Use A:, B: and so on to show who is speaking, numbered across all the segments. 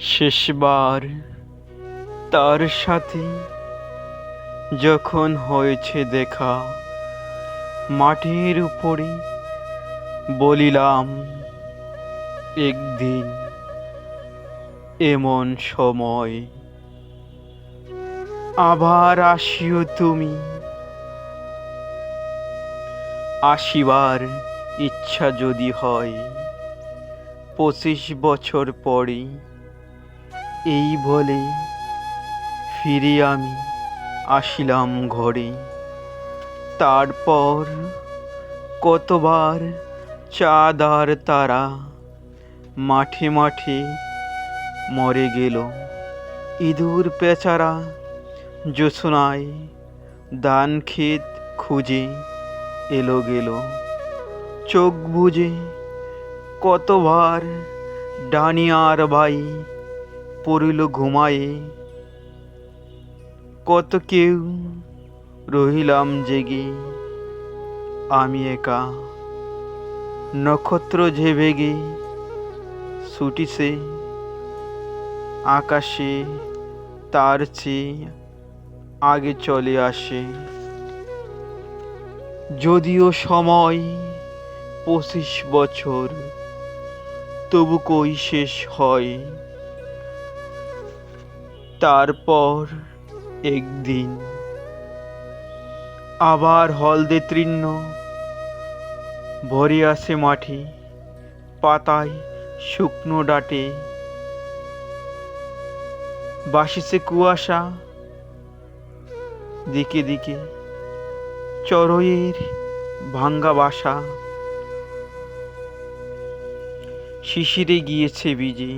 A: শেষবার তার সাথে যখন হয়েছে দেখা, মাটির উপরে বলিলাম, একদিন এমন সময় আবার আসিও তুমি। আসিবার ইচ্ছা যদি হয়, পঁচিশ বছর পরে এই বলে ফিরে আমি আসিলাম ঘরে। তারপর কতবার চাঁদ আর তারা মাঠে মাঠে মরে গেল। ইঁদুর পেচারা জোছনায় দান ক্ষেত খুঁজে এলো গেল। চোখ বুঝে কতবার ডানিয়ার বাই পড়িল ঘুমায়ে। কত কেউ রহিলাম জেগে। আমি একা নক্ষত্র যে বেগে ছুটিছে আকাশে, তার চেয়ে আগে চলে আসে। যদিও সময় পঁচিশ বছর, তবু কই শেষ হয়? তারপর একদিন আবার হলদে তৃণ ভরে আসে মাঠে পাতায় শুকনো ডাটে। বাসিছে কুয়াশা, দিকে দিকে চড়ইয়ের ভাঙ্গা বাসা। শিশিরে গিয়েছে বিজে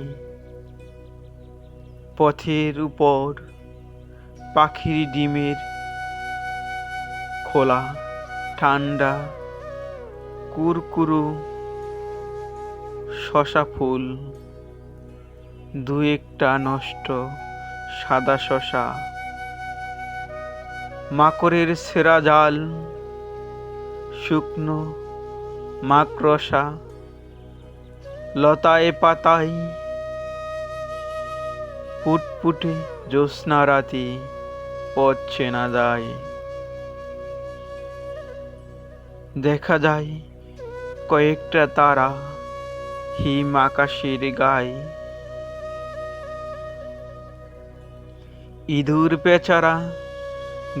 A: পথের উপর পাখির ডিমের খোলা, ঠান্ডা, কুরকুরু, শশা ফুল দু একটা নষ্ট সাদা শশা, মাকড়ের সেরা জাল, শুকনো মাকড়সা, লতায় পাতায় ফুটফুটে জ্যোৎস্না রাতি পথ চেনা যায়। দেখা যায় কয়েকটা তারা হিম আকাশের গায়ে। ইঁদুর পেচারা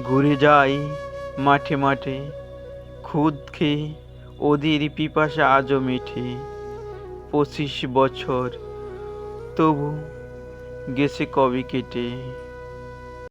A: ঘুরে যায় মাঠে মাঠে, খুদ খেয়ে ওদের পিপাসা আজও মিঠে পঁচিশ বছর তবু গেছে কবে কেটে?